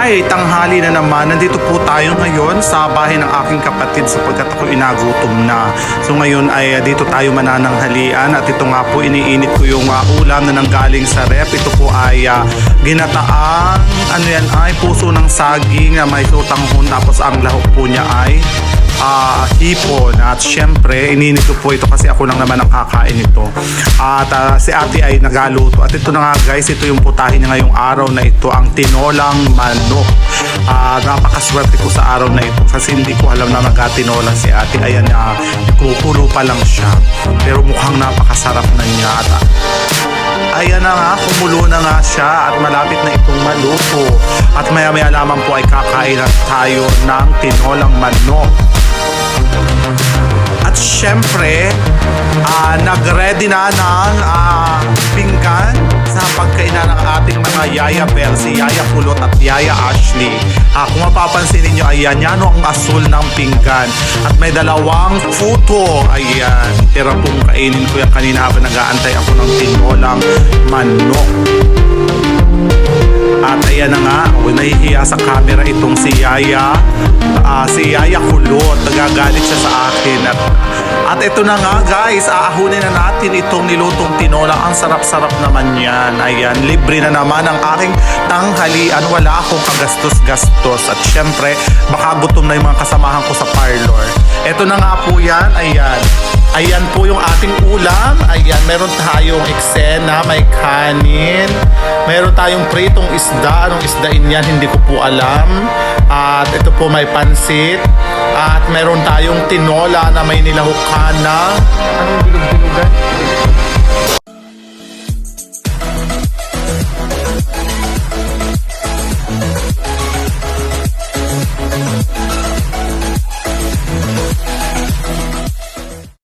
Hi, tanghali na naman. Nandito po tayo ngayon sa bahay ng aking kapatid sapagkat ako inagutom na. So ngayon ay uh, dito tayo manananghalian at ito nga po iniinit ko yung uh, ulam na nanggaling sa rep. Ito po ay uh, ginataang ano yan ay puso ng saging na may sutanghon tapos ang lahok po niya ay ah hipon at syempre ininit po ito kasi ako lang naman ang kakain ito at ah, si ate ay nagaluto. At ito na nga guys ito yung putahin niya ngayong araw na ito ang tinolang manok. Ah, napakaswerte ko sa araw na ito kasi hindi ko alam na nagkatinola si ate. Ayan na kukulo pa lang siya. Pero mukhang napakasarap na niya. At ah, Ayan na nga, kumulo na nga siya at malapit na itong maluto. At maya maya lamang po ay kakain na tayo ng tinolang manok. At syempre, ah, nag-ready na ng ah, pinggan sa pagkainan ng ating mga Yaya Bell, si Yaya Kulot at Yaya Ashley. Ah, kung mapapansin ninyo, ayan, yan ang asul ng pinggan. At may dalawang puto. Ayan, tira pong kainin ko yan kanina habang nag-aantay ako ng tinolang manok. At ayan na nga, nahihiya sa camera itong si Yaya. Ah, si Yaya Kulot, nagagalit siya sa akin. At, at ito na nga guys, aahunin na natin itong nilutong tinola. Ang sarap-sarap naman yan. Ayan, libre na naman ang aking tanghalian. Wala akong kagastos-gastos. At syempre, baka gutom na yung mga kasamahan ko sa parlor. Ito na nga po yan. Ayan. Ayan po yung ating ulam. Ayan, meron tayong eksena, may kanin. Meron tayong pritong isda. Anong isdain yan, hindi ko po alam. At ito po may pansit. At meron tayong tinola na may nilahok na. Anong bilog-bilogan?